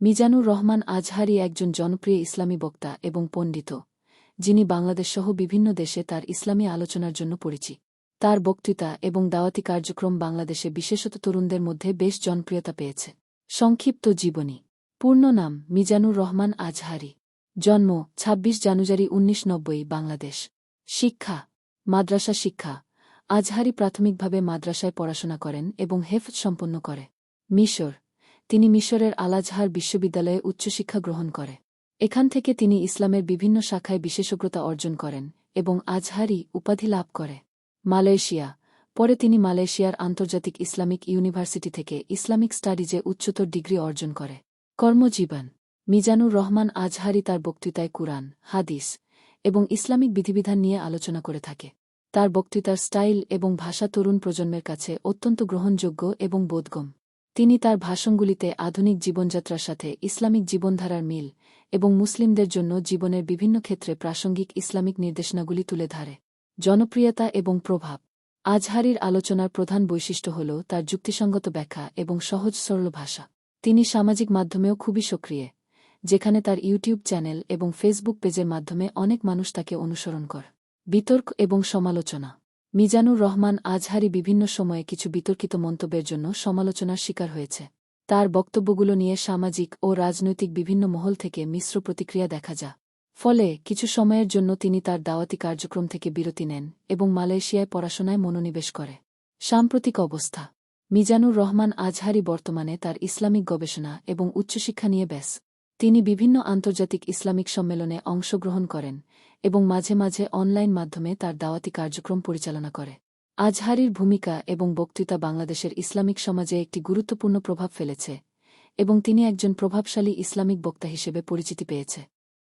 মিজানুর রহমান আজহারি একজন জনপ্রিয় ইসলামী বক্তা এবং পণ্ডিত, যিনি বাংলাদেশসহ বিভিন্ন দেশে তার ইসলামী আলোচনার জন্য পরিচিত। তার বক্তৃতা এবং দাওয়াতি কার্যক্রম বাংলাদেশে বিশেষত তরুণদের মধ্যে বেশ জনপ্রিয়তা পেয়েছে। সংক্ষিপ্ত জীবনী। পূর্ণ নাম মিজানুর রহমান আজহারি। জন্ম ২৬ জানুয়ারি উনিশ বাংলাদেশ। শিক্ষা। মাদ্রাসা শিক্ষা। আজহারি প্রাথমিকভাবে মাদ্রাসায় পড়াশোনা করেন এবং হেফজ সম্পন্ন করে। মিশর। তিনি মিশরের আলাজহার বিশ্ববিদ্যালয়ে উচ্চশিক্ষা গ্রহণ করে। এখান থেকে তিনি ইসলামের বিভিন্ন শাখায় বিশেষজ্ঞতা অর্জন করেন এবং আজহারি উপাধি লাভ করে। মালয়েশিয়া। পরে তিনি মালয়েশিয়ার আন্তর্জাতিক ইসলামিক ইউনিভার্সিটি থেকে ইসলামিক স্টাডিজে উচ্চতর ডিগ্রি অর্জন করে। কর্মজীবন। মিজানুর রহমান আজহারি তার বক্তৃতায় কুরআন, হাদিস এবং ইসলামিক বিধিবিধান নিয়ে আলোচনা করে থাকে। তার বক্তৃতার স্টাইল এবং ভাষা তরুণ প্রজন্মের কাছে অত্যন্ত গ্রহণযোগ্য এবং বোধগম তিনি তার ভাষণগুলিতে আধুনিক জীবনযাত্রার সাথে ইসলামিক জীবনধারার মিল এবং মুসলিমদের জন্য জীবনের বিভিন্ন ক্ষেত্রে প্রাসঙ্গিক ইসলামিক নির্দেশনাগুলি তুলে ধরে। জনপ্রিয়তা এবং প্রভাব। আজহারির আলোচনার প্রধান বৈশিষ্ট্য হল তার যুক্তিসঙ্গত ব্যাখ্যা এবং সহজ সরল ভাষা। তিনি সামাজিক মাধ্যমেও খুবই সক্রিয়, যেখানে তার ইউটিউব চ্যানেল এবং ফেসবুক পেজের মাধ্যমে অনেক মানুষ তাকে অনুসরণ করে। বিতর্ক এবং সমালোচনা। মিজানুর রহমান আজহারি বিভিন্ন সময়ে কিছু বিতর্কিত মন্তব্যের জন্য সমালোচনার শিকার হয়েছে। তার বক্তব্যগুলো নিয়ে সামাজিক ও রাজনৈতিক বিভিন্ন মহল থেকে মিশ্র প্রতিক্রিয়া দেখা যা। ফলে কিছু সময়ের জন্য তিনি তার দাওয়াতি কার্যক্রম থেকে বিরতি নেন এবং মালয়েশিয়ায় পড়াশোনায় মনোনিবেশ করে। সাম্প্রতিক অবস্থা। মিজানুর রহমান আজহারি বর্তমানে তার ইসলামিক গবেষণা এবং উচ্চশিক্ষা নিয়ে ব্যাস তিনি বিভিন্ন আন্তর্জাতিক ইসলামিক সম্মেলনে অংশগ্রহণ করেন এবং মাঝে মাঝে অনলাইন মাধ্যমে তার দাওয়াতি কার্যক্রম পরিচালনা করে। আজহারির ভূমিকা এবং বক্তৃতা বাংলাদেশের ইসলামিক সমাজে একটি গুরুত্বপূর্ণ প্রভাব ফেলেছে এবং তিনি একজন প্রভাবশালী ইসলামিক বক্তা হিসেবে পরিচিতি পেয়েছে।